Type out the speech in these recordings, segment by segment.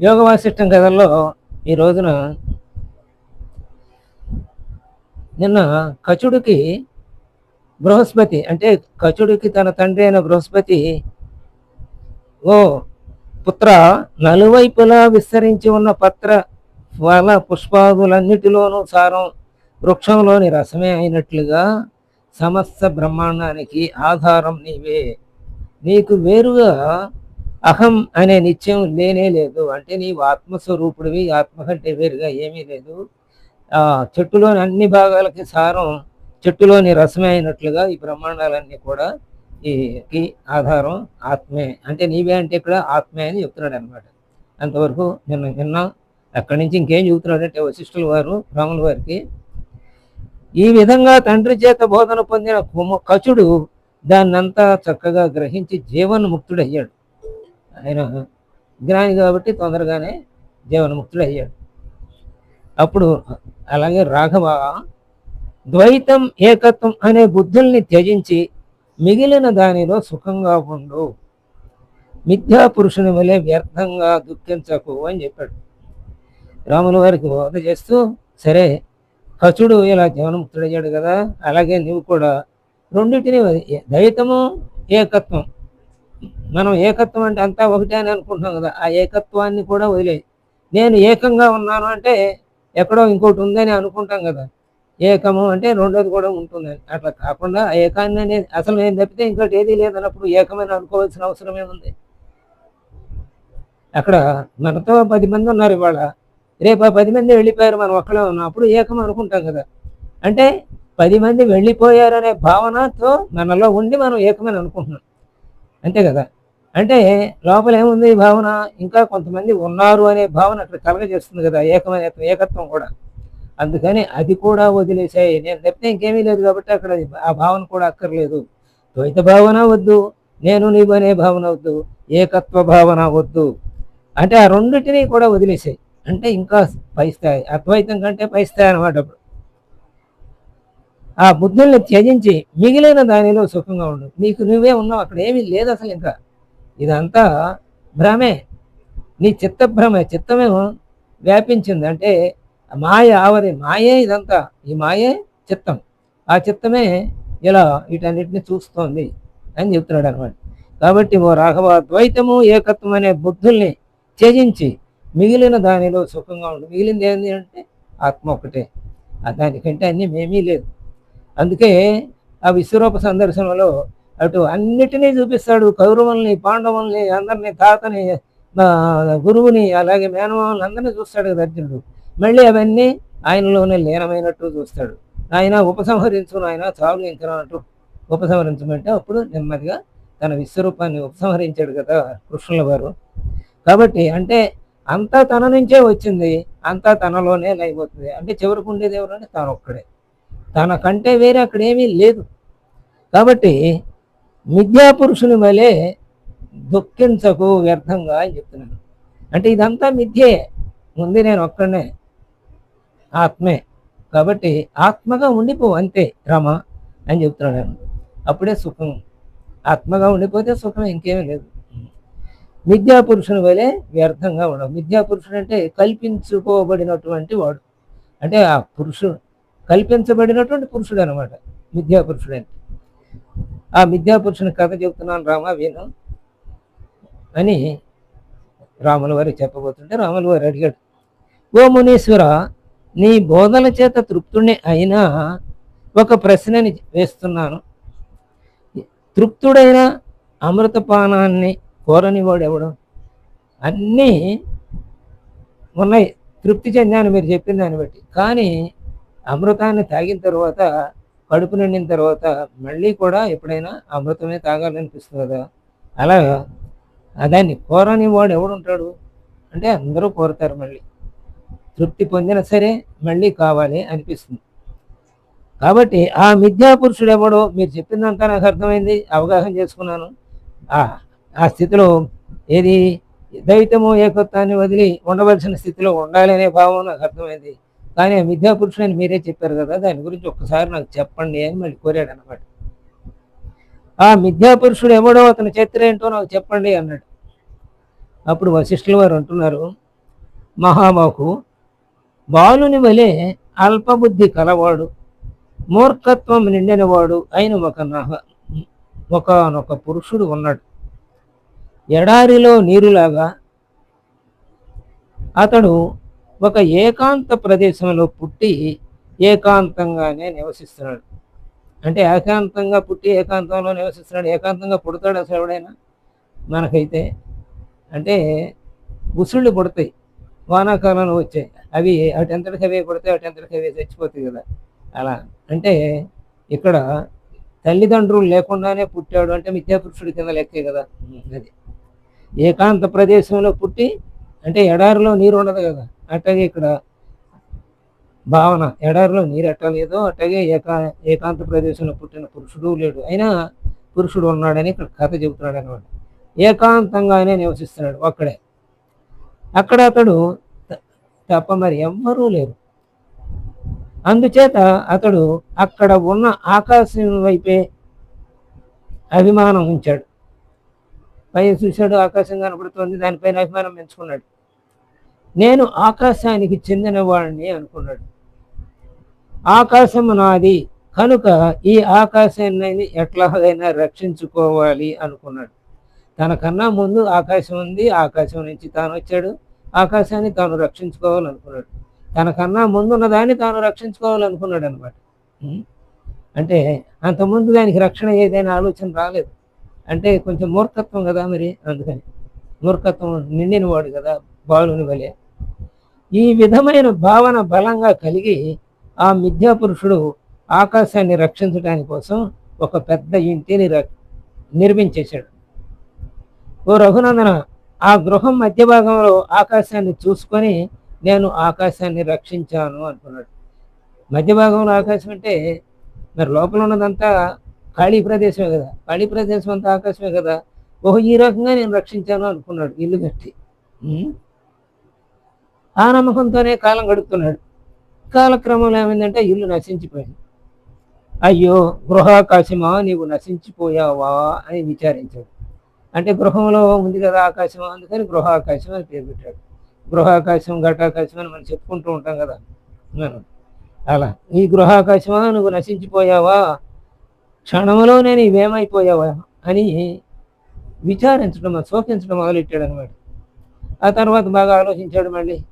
యోగ వాసిష్టం కథల్లో ఈ రోజున నిన్న కచుడికి బృహస్పతి అంటే కచుడికి తన తండ్రి అయిన బృహస్పతి ఓ పుత్ర నలువైపులా విస్తరించి ఉన్న పత్ర ఫల పుష్పాదులన్నిటిలోనూ సారం వృక్షంలోని రసమే అయినట్లుగా సమస్త బ్రహ్మాండానికి ఆధారం నీవే. నీకు వేరుగా అహం అనే నిత్యం లేనే లేదు. అంటే నీవు ఆత్మస్వరూపుడివి ఆత్మ కంటే వేరుగా ఏమీ లేదు. ఆ చెట్టులోని అన్ని భాగాలకి సారం చెట్టులోని రసమే అయినట్లుగా ఈ బ్రహ్మాండాలన్నీ కూడా ఈ ఆధారం ఆత్మే. అంటే నీవే అంటే ఇక్కడ ఆత్మే అని చెప్తున్నాడు అనమాట అంతవరకు నిన్న విన్నాం అక్కడి నుంచి ఇంకేం చెబుతున్నాడంటే వశిష్ఠుల వారు రాముల వారికి ఈ విధంగా తండ్రి చేత బోధన పొందిన కుమ- కచుడు దాన్నంతా చక్కగా గ్రహించి జీవన్ముక్తుడయ్యాడు. ఆయన జ్ఞాని కాబట్టి తొందరగానే జీవన్ముక్తుడయ్యాడు అప్పుడు అలాగే రాఘవ ద్వైతం ఏకత్వం అనే బుద్ధుల్ని త్యజించి మిగిలిన దానిలో సుఖంగా ఉండు. మిథ్యా పురుషుని వలె వ్యర్థంగా దుఃఖించకు అని చెప్పాడు. రాముల వారికి బోధ చేస్తూ సరే కచుడు ఇలా జీవనముక్తుడయ్యాడు కదా అలాగే నువ్వు కూడా రెండింటిని ద్వైతము ఏకత్వం మనం ఏకత్వం అంటే అంతా ఒకటే అని అనుకుంటున్నాం కదా. ఆ ఏకత్వాన్ని కూడా వదిలే నేను ఏకంగా ఉన్నాను అంటే ఎక్కడో ఇంకోటి ఉందని అనుకుంటాం కదా. ఏకము అంటే రెండోది కూడా ఉంటుంది అట్లా కాకుండా ఏకాన్ని అనేది అసలు నేను తప్పితే ఇంకోటి ఏదీ లేదన్నప్పుడు ఏకమని అనుకోవాల్సిన అవసరమే ఉంది అక్కడ మనతో పది మంది ఉన్నారు ఇవాళ. రేపు ఆ పది మంది వెళ్ళిపోయారు మనం ఒక్కడే ఉన్నాం అప్పుడు ఏకం అనుకుంటాం కదా. అంటే పది మంది వెళ్ళిపోయారనే భావనతో మనలో ఉండి మనం ఏకమని అనుకుంటున్నాం. అంతే కదా? అంటే లోపల ఏముంది ఈ భావన? ఇంకా కొంతమంది ఉన్నారు అనే భావన అక్కడ కలగజేస్తుంది కదా ఏకమైన ఏకత్వం కూడా. అందుకని అది కూడా వదిలేసాయి. నేను తప్పితే ఇంకేమీ లేదు కాబట్టి అక్కడ ఆ భావన కూడా అక్కర్లేదు. ద్వైత భావన వద్దు నేను నీవు అనే భావన వద్దు ఏకత్వ భావన వద్దు. అంటే ఆ రెండింటినీ కూడా వదిలేసాయి. అంటే ఇంకా పై స్థాయి అద్వైతం కంటే పై స్థాయి అనమాట అప్పుడు. ఆ బుద్ధుల్ని త్యజించి మిగిలిన దానిలో సుఖంగా ఉండు. నీకు నువ్వే ఉన్నావు అక్కడ ఏమీ లేదు అసలు ఇంకా. ఇదంతా భ్రమే. నీ చిత్త భ్రమే. చిత్తమే వ్యాపించింది. అంటే మాయ ఆవరి మాయే ఇదంతా. ఈ మాయే చిత్తం. ఆ చిత్తమే ఇలా వీటన్నిటిని చూస్తోంది అని చెప్తున్నాడు అనమాట కాబట్టి ఓ రాఘవ ద్వైతము ఏకత్వం అనే బుద్ధుల్ని త్యజించి మిగిలిన దానిలో సుఖంగా ఉండు. మిగిలింది ఏంటి అంటే ఆత్మ ఒకటే దానికంటే అన్ని మేమీ లేదు. అందుకే ఆ విశ్వరూప సందర్శనలో అటు అన్నిటినీ చూపిస్తాడు. కౌరవుల్ని పాండవుల్ని అందరినీ తాతని గురువుని అలాగే మేనమావుల్ని అందరినీ చూస్తాడు కదా అర్జునుడు. మళ్ళీ అవన్నీ ఆయనలోనే లీనమైనట్టు చూస్తాడు. ఆయన ఉపసంహరించు ఆయన చావులు ఇంకనట్టు ఉపసంహరించమంటే అప్పుడు నెమ్మదిగా తన విశ్వరూపాన్ని ఉపసంహరించాడు కదా కృష్ణుల వారు. కాబట్టి అంటే అంతా తన నుంచే వచ్చింది. అంతా తనలోనే లైపోతుంది అంటే చివరికి ఉండేది ఎవరు అంటే తాను ఒక్కడే తన కంటే వేరే అక్కడ ఏమీ లేదు. కాబట్టి మిథ్యాపురుషుని వలె దుఃఖించకు వ్యర్థంగా అని చెప్తున్నాను అంటే ఇదంతా మిథ్యే. ముందు నేను ఒక్కడనే. ఆత్మే. కాబట్టి ఆత్మగా ఉండిపో అంతే రమ అని చెప్తున్నాడు అప్పుడే సుఖం. ఆత్మగా ఉండిపోతే సుఖం ఇంకేమీ లేదు. మిథ్యాపురుషుని వలె వ్యర్థంగా ఉండవు. మిథ్యాపురుషుడు అంటే కల్పించుకోబడినటువంటి వాడు. అంటే ఆ పురుషుడు. కల్పించబడినటువంటి పురుషుడు అనమాట మిథ్యాపురుషుడు అంటే. ఆ విద్యాపురుషుని కథ చెబుతున్నాను రామ విను. అని రాముల వారు చెప్పబోతుంటే రాముల వారు అడిగాడు ఓ మునీశ్వర నీ బోధన చేత తృప్తుణ్ణి అయినా ఒక ప్రశ్నని వేస్తున్నాను. తృప్తుడైన అమృతపానాన్ని కోరని వాడు ఎవడు? అన్నీ ఉన్నాయి. తృప్తి చెందాను మీరు చెప్పిన దాన్ని బట్టి. కానీ అమృతాన్ని తాగిన తర్వాత కడుపు నిండిన తర్వాత మళ్ళీ కూడా ఎప్పుడైనా అమృతమే తాగాలనిపిస్తుంది కదా. అలా దాన్ని కోరని వాడు ఎవడుంటాడు? అంటే అందరూ కోరుతారు మళ్ళీ. తృప్తి పొందిన సరే మళ్ళీ కావాలి అనిపిస్తుంది. కాబట్టి ఆ మిథ్యాపురుషుడు ఎవడో మీరు చెప్పిందంతా నాకు అర్థమైంది అవగాహన చేసుకున్నాను. ఆ స్థితిలో ఏది? దైతము ఏకత్వాన్ని వదిలి ఉండవలసిన స్థితిలో ఉండాలి అనే భావం నాకు అర్థమైంది. కానీ ఆ మిథ్యాపురుషుడు మీరే చెప్పారు కదా దాని గురించి ఒక్కసారి నాకు చెప్పండి అని మళ్ళీ కోరాడు అనమాట ఆ మిథ్యాపురుషుడు ఎవడో అతని చరిత్ర ఏంటో నాకు చెప్పండి అన్నాడు. అప్పుడు వశిష్ఠుల వారు అంటున్నారు మహాబాహు బాలుని వలె అల్పబుద్ధి కలవాడు మూర్ఖత్వం నిండినవాడు అయిన ఒక నహ- ఒకనొక పురుషుడు ఉన్నాడు. ఎడారిలో నీరులాగా అతడు ఒక ఏకాంత ప్రదేశంలో పుట్టి ఏకాంతంగానే నివసిస్తున్నాడు. అంటే ఏకాంతంగా పుట్టి ఏకాంతంలో నివసిస్తున్నాడు. ఏకాంతంగా పుడతాడు అసలు ఎవడైనా? మనకైతే. అంటే ఉసుళ్ళు పుడతాయి. వానాకాలంలో వచ్చాయి అవి అటెంతటికి అవే పుడతాయి అటెంతటికి అవే చచ్చిపోతాయి కదా. అలా. అంటే ఇక్కడ తల్లిదండ్రులు లేకుండానే పుట్టాడు అంటే మిథ్యాపురుషుడి కింద లెక్కే కదా. అది. ఏకాంత ప్రదేశంలో పుట్టి అంటే ఎడారిలో నీరు ఉండదు కదా. అట్లాగే ఇక్కడ భావన ఎడారిలో నీరు ఎట్టలేదు అట్లాగే ఏకా ఏకాంత ప్రదేశంలో పుట్టిన పురుషుడు లేడు. అయినా పురుషుడు ఉన్నాడని ఇక్కడ కథ చెబుతున్నాడు అనమాట ఏకాంతంగానే నివసిస్తున్నాడు ఒక్కడే. అక్కడ అతడు త- తప్ప మరి ఎవ్వరూ లేరు. అందుచేత అతడు అక్కడ ఉన్న ఆకాశం వైపే అభిమానం ఉంచాడు. పైన చూశాడు ఆకాశం కనపడుతోంది. దానిపైన అభిమానం పెంచుకున్నాడు. నేను ఆకాశానికి చెందిన వాడిని అనుకున్నాడు. ఆకాశము నాది. కనుక ఈ ఆకాశాన్ని ఎట్లాగైనా రక్షించుకోవాలి అనుకున్నాడు. తనకన్నా ముందు ఆకాశం ఉంది. ఆకాశం నుంచి తాను వచ్చాడు. ఆకాశాన్ని తాను రక్షించుకోవాలనుకున్నాడు తనకన్నా ముందున్న దాన్ని తాను రక్షించుకోవాలనుకున్నాడు అనమాట అంటే అంతకుముందు దానికి రక్షణ ఏదైనా ఆలోచన రాలేదు. అంటే కొంచెం మూర్ఖత్వం కదా మరి? అందుకని. మూర్ఖత్వం నిండినవాడు కదా బాలుని వలె. ఈ విధమైన భావన బలంగా కలిగి ఆ మిథ్యాపురుషుడు ఆకాశాన్ని రక్షించడానికి కోసం ఒక పెద్ద ఇంటిని ర- నిర్మించేశాడు. ఓ రఘునందన ఆ గృహం మధ్య భాగంలో ఆకాశాన్ని చూసుకొని నేను ఆకాశాన్ని రక్షించాను అనుకున్నాడు. మధ్య భాగంలో ఆకాశం అంటే మరి లోపల ఉన్నదంతా ఖాళీ ప్రదేశమే కదా. ఖాళీ ప్రదేశం అంతా ఆకాశమే కదా. ఓహో ఈ రకంగా నేను రక్షించాను అనుకున్నాడు ఇల్లు కట్టి. ఆ నమ్మకంతోనే కాలం గడుపుతున్నాడు. కాలక్రమంలో ఏమైందంటే ఇల్లు నశించిపోయింది. అయ్యో గృహాకాశమా నీవు నశించిపోయావా అని విచారించాడు. అంటే గృహంలో ఉంది కదా ఆకాశం అందుకని గృహాకాశం అని పేరు పెట్టాడు. గృహాకాశం ఘటాకాశం అని మనం చెప్పుకుంటూ ఉంటాం కదా. అలా. ఈ గృహాకాశమా నువ్వు నశించిపోయావా క్షణంలో నేను ఇవేమైపోయావా అని విచారించడం శోకించడం మొదలెట్టాడు అనమాట ఆ తర్వాత బాగా ఆలోచించాడు మళ్ళీ.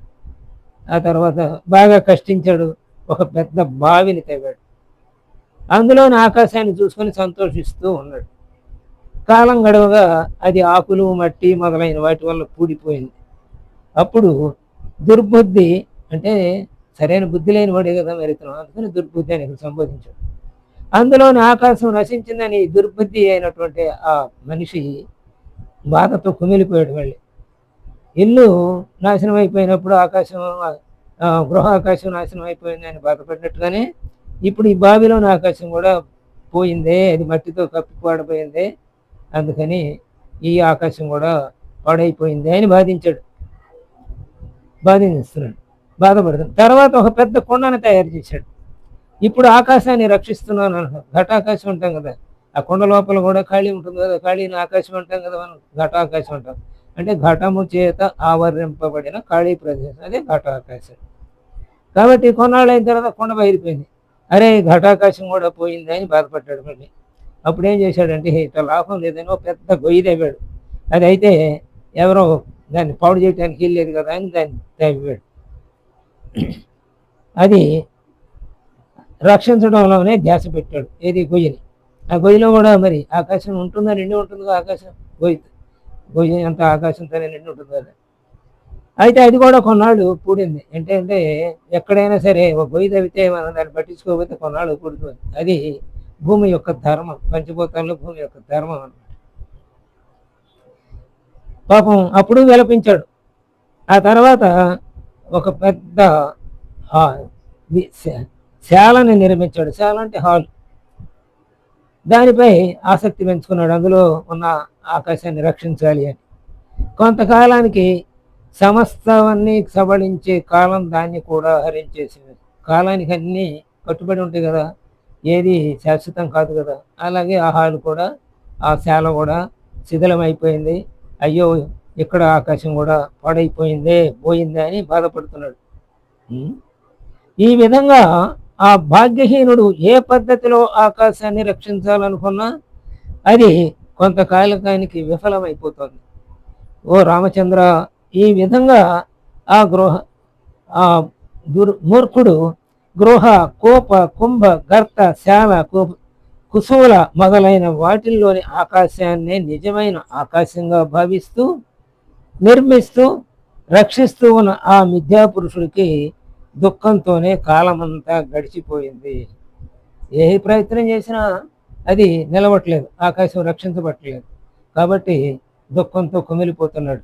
ఆ తర్వాత బాగా కష్టించాడు. ఒక పెద్ద బావిని తవ్వాడు. అందులోని ఆకాశాన్ని చూసుకొని సంతోషిస్తూ ఉన్నాడు. కాలం గడవగా అది ఆకులు మట్టి మొదలైన వాటి వల్ల కూడిపోయింది అప్పుడు దుర్బుద్ధి అంటే సరైన బుద్ధి లేని వాడే కదా మరి ఇతను. అందుకని దుర్బుద్ధి అని ఇక్కడ సంబోధించాడు. అందులోని ఆకాశం నశించిందని దుర్బుద్ధి అయినటువంటి ఆ మనిషి బాధతో కుమిలిపోయాడు మళ్ళీ. ఇల్లు నాశనం అయిపోయినప్పుడు ఆకాశం గృహ ఆకాశం నాశనం అయిపోయిందని బాధపడినట్టుగానే ఇప్పుడు ఈ బావిలోని ఆకాశం కూడా పోయిందే అది మట్టితో కప్పిపాడిపోయిందే అందుకని ఈ ఆకాశం కూడా పాడైపోయిందే అని బాధించాడు. బాధిస్తున్నాడు బాధపడుతున్నాడు తర్వాత ఒక పెద్ద కొండను తయారు చేశాడు. ఇప్పుడు ఆకాశాన్ని రక్షిస్తున్నాను అన్నాడు. ఘటాకాశం ఉంటాం కదా. ఆ కొండ లోపల కూడా ఖాళీ ఉంటుంది కదా. ఖాళీని ఆకాశం అంటాం కదా మనం. ఘటాకాశం అంటాం. అంటే ఘటము చేత ఆవరింపబడిన ఖాళీ ప్రదేశం. అదే ఘటాకాశం. కాబట్టి కొన్నాళ్ళు అయిన తర్వాత కొండ బయలుపోయింది అరే ఘటాకాశం కూడా పోయింది అని బాధపడ్డాడు మళ్ళీ. అప్పుడు ఏం చేశాడంటే ఇట్లా లాభం లేదని ఒక పెద్ద గొయ్యి తవ్వాడు అది అయితే ఎవరో దాన్ని పాడు చేయడానికి వెళ్ళలేదు కదా అని దాన్ని తవ్వాడు. అది రక్షించడంలోనే ధ్యాస పెట్టాడు. ఏది? గొయ్యని. ఆ గొయ్యిలో కూడా మరి ఆకాశం ఉంటుందా? నిండి ఉంటుందా ఆకాశం? గొయ్యి. గొయ్యి అంత ఆకాశంతోనే నిండి ఉంటుంది? కదా అయితే అది కూడా కొన్నాళ్ళు పూడింది. అంటే అంటే ఎక్కడైనా సరే ఒక గొయ్యి తవ్వితే మనం దాన్ని పట్టించుకోకపోతే కొన్నాళ్ళు పూడుతుంది. అది భూమి యొక్క ధర్మం. పంచభూతాల్లో భూమి యొక్క ధర్మం అన్నమాట. పాపం అప్పుడు విలపించాడు. ఆ తర్వాత ఒక పెద్ద శాలని నిర్మించాడు. శాల అంటే హాల్. దానిపై ఆసక్తి పెంచుకున్నాడు. అందులో ఉన్న ఆకాశాన్ని రక్షించాలి అని. కొంతకాలానికి సమస్తవన్నీ సబళించే కాలం దాన్ని కూడా హరించేసింది. కాలానికి అన్నీ కట్టుబడి ఉంటాయి కదా. ఏది శాశ్వతం కాదు కదా. అలాగే ఆ హాల్ కూడా ఆ శాల కూడా శిథిలమైపోయింది. అయ్యో ఇక్కడ ఆకాశం కూడా పాడైపోయిందే పోయిందే అని బాధపడుతున్నాడు. ఈ విధంగా ఆ భాగ్యహీనుడు ఏ పద్ధతిలో ఆకాశాన్ని రక్షించాలనుకున్నా అది కొంతకాలకానికి విఫలమైపోతుంది. ఓ రామచంద్ర ఈ విధంగా ఆ గృహ ఆ దుర్ మూర్ఖుడు గృహ కోప కుంభ గర్త శాల కు- కుసువుల మొదలైన వాటిల్లోని ఆకాశాన్ని నిజమైన ఆకాశంగా భావిస్తూ నిర్మిస్తూ రక్షిస్తూ ఉన్న ఆ మిథ్యాపురుషుడికి దుఃఖంతోనే కాలమంతా గడిచిపోయింది. ఏ ప్రయత్నం చేసినా అది నిలవట్లేదు ఆకాశం రక్షించబట్టలేదు కాబట్టి దుఃఖంతో కుమిలిపోతున్నాడు.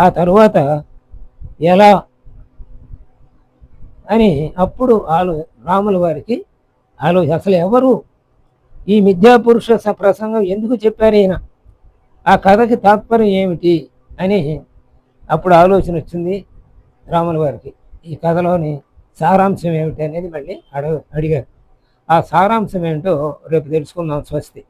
ఆ తరువాత ఎలా అని అప్పుడు ఆలో రాముల వారికి ఆలోచన అసలు ఎవరు? ఈ మిథ్యాపురుష స- ప్రసంగం ఎందుకు చెప్పారు ఈయన? ఆ కథకి తాత్పర్యం ఏమిటి? అని అప్పుడు ఆలోచన వచ్చింది రాముల వారికి. ఈ కథలోని సారాంశం ఏమిటి అనేది మళ్ళీ అడగ అడిగారు. ఆ సారాంశం ఏంటో రేపు తెలుసుకుందాం స్వస్తి.